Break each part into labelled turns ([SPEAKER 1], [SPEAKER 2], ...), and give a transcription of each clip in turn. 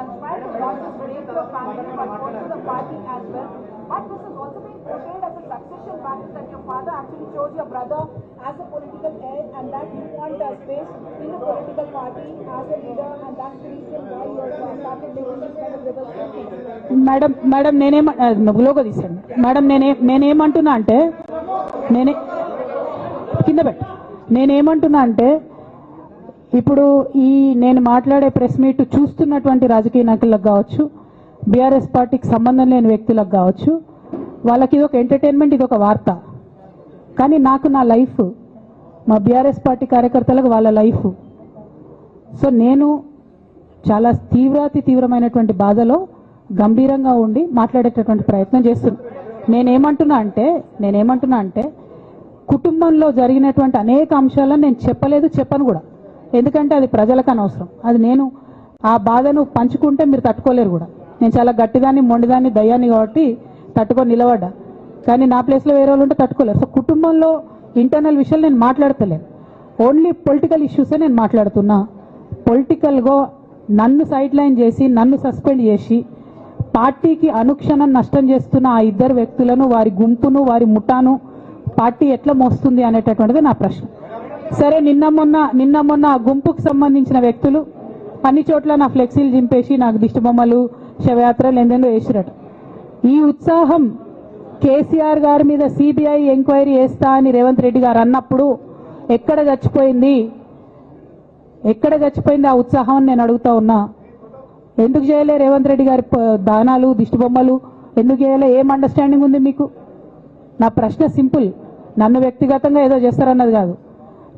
[SPEAKER 1] and conspired to not just to a family but also the party as well. But this is also being portrayed as a succession battle that your father actually chose your brother as a political heir and that you want a space in the political party as a leader and that's the reason why you also started making this kind of reverse
[SPEAKER 2] madam madam నేనేమ logo తీసాను madam నేనే నేనేమంటున్నా అంటే నేనే కింద పెట్ట నేనేమంటున్నా అంటే ఇప్పుడు ఈ నేను మాట్లాడే ప్రెస్ మీట్ చూస్తున్నటువంటి రాజకీయ నాయకులకు కావచ్చు బీఆర్ఎస్ పార్టీకి సంబంధం లేని వ్యక్తులకు కావచ్చు వాళ్ళకి ఇది ఒక ఎంటర్టైన్మెంట్ ఇది ఒక వార్త. కానీ నాకు నా లైఫ్ మా బీఆర్ఎస్ పార్టీ కార్యకర్తలకు వాళ్ళ లైఫ్ సో నేను చాలా తీవ్రాతి తీవ్రమైనటువంటి బాధలో గంభీరంగా ఉండి మాట్లాడేటటువంటి ప్రయత్నం చేస్తున్నా నేనేమంటున్నా అంటే నేనేమంటున్నా అంటే కుటుంబంలో జరిగినటువంటి అనేక అంశాలను నేను చెప్పలేదు చెప్పను కూడా. ఎందుకంటే అది ప్రజలకు అనవసరం అది నేను ఆ బాధను పంచుకుంటే మీరు తట్టుకోలేరు కూడా. నేను చాలా గట్టిదాన్ని మొండిదాన్ని దయ్యాన్ని కాబట్టి తట్టుకొని నిలబడ్డా. కానీ నా ప్లేస్లో వేరే వాళ్ళు ఉంటే తట్టుకోలేరు. సో కుటుంబంలో ఇంటర్నల్ విషయాలు నేను మాట్లాడతలేను. ఓన్లీ పొలిటికల్ ఇష్యూసే నేను మాట్లాడుతున్నా. పొలిటికల్గా నన్ను సైడ్ లైన్ చేసి నన్ను సస్పెండ్ చేసి పార్టీకి అనుక్షణం నష్టం చేస్తున్న ఆ ఇద్దరు వ్యక్తులను వారి గుంపును వారి ముఠాను పార్టీ ఎట్లా మోస్తుంది అనేటటువంటిది నా ప్రశ్న. సరే నిన్న మొన్న నిన్న మొన్న ఆ గుంపుకు సంబంధించిన వ్యక్తులు అన్ని చోట్ల నా ఫ్లెక్సీలు చింపేసి నాకు దిష్టిబొమ్మలు శవయాత్రలు ఎందెందో వేసిరట. ఈ ఉత్సాహం కేసీఆర్ గారి మీద సిబిఐ ఎంక్వైరీ చేస్తా అని రేవంత్ రెడ్డి గారు అన్నప్పుడు ఎక్కడ చచ్చిపోయింది ఎక్కడ చచ్చిపోయింది ఆ ఉత్సాహం నేను అడుగుతా ఉన్నా. ఎందుకు చేయలే రేవంత్ రెడ్డి గారి దానాలు దిష్టిబొమ్మలు? ఎందుకు చేయలే? ఏం అండర్స్టాండింగ్ ఉంది మీకు? నా ప్రశ్న సింపుల్. నన్ను వ్యక్తిగతంగా ఏదో చేస్తారన్నది కాదు.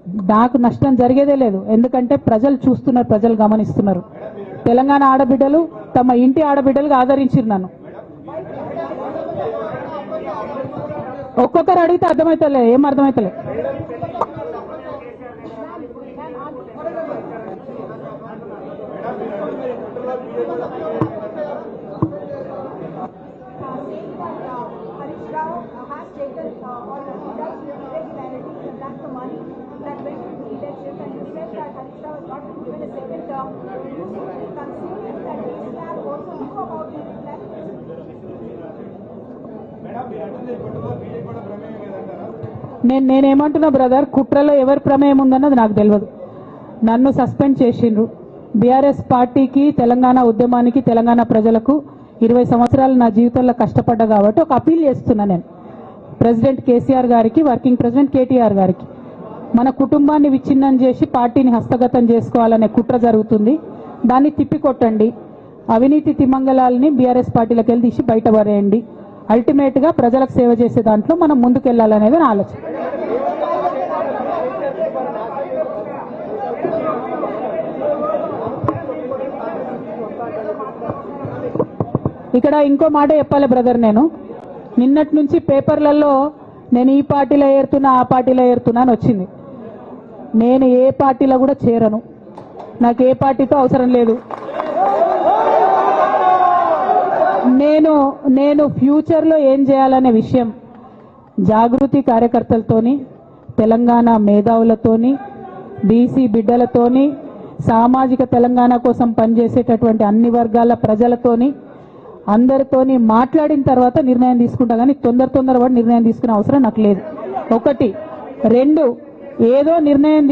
[SPEAKER 2] నాకు నష్టం జరిగేదే లేదు. ఎందుకంటే ప్రజలు చూస్తున్నారు ప్రజలు గమనిస్తున్నారు. తెలంగాణ ఆడబిడ్డలు తమ ఇంటి ఆడబిడ్డలుగా ఆదరించారు నన్ను. ఒక్కొక్కరు అడిగితే అర్థమవుతలే ఏం అర్థమవుతలే నేను నేనేమంటున్నా బ్రదర్ కుట్రలో ఎవరి ప్రమేయం ఉందన్నది నాకు తెలియదు నన్ను సస్పెండ్ చేసిండ్రు. బీఆర్ఎస్ పార్టీకి తెలంగాణ ఉద్యమానికి తెలంగాణ ప్రజలకు ఇరవై సంవత్సరాలు నా జీవితంలో కష్టపడ్డా కాబట్టి ఒక అపీల్ చేస్తున్నా నేను. ప్రెసిడెంట్ కేసీఆర్ గారికి వర్కింగ్ ప్రెసిడెంట్ కేటీఆర్ గారికి. మన కుటుంబాన్ని విచ్ఛిన్నం చేసి పార్టీని హస్తగతం చేసుకోవాలనే కుట్ర జరుగుతుంది. దాన్ని తిప్పికొట్టండి. అవినీతి తిమంగళాలని బీఆర్ఎస్ పార్టీలకు వెళ్ళి తీసి బయటపడేయండి అల్టిమేట్గా ప్రజలకు సేవ చేసే దాంట్లో మనం ముందుకెళ్ళాలనేది నా ఆలోచన. ఇక్కడ ఇంకో మాట చెప్పాలి బ్రదర్ నేను. నిన్నటి నుంచి పేపర్లలో నేను ఈ పార్టీలో ఏరుతున్నా ఆ పార్టీలో ఏరుతున్నా అని వచ్చింది. నేను ఏ పార్టీలో కూడా చేరను. నాకు ఏ పార్టీతో అవసరం లేదు. నేను నేను ఫ్యూచర్లో ఏం చేయాలనే విషయం జాగృతి కార్యకర్తలతోని తెలంగాణ మేధావులతోని బీసీ బిడ్డలతోని సామాజిక తెలంగాణ కోసం పనిచేసేటటువంటి అన్ని వర్గాల ప్రజలతోని అందరితోని మాట్లాడిన తర్వాత నిర్ణయం తీసుకుంటా కానీ తొందర తొందరపడి నిర్ణయం తీసుకునే అవసరం నాకు లేదు. ఒకటి. రెండు. ఏదో నిర్ణయం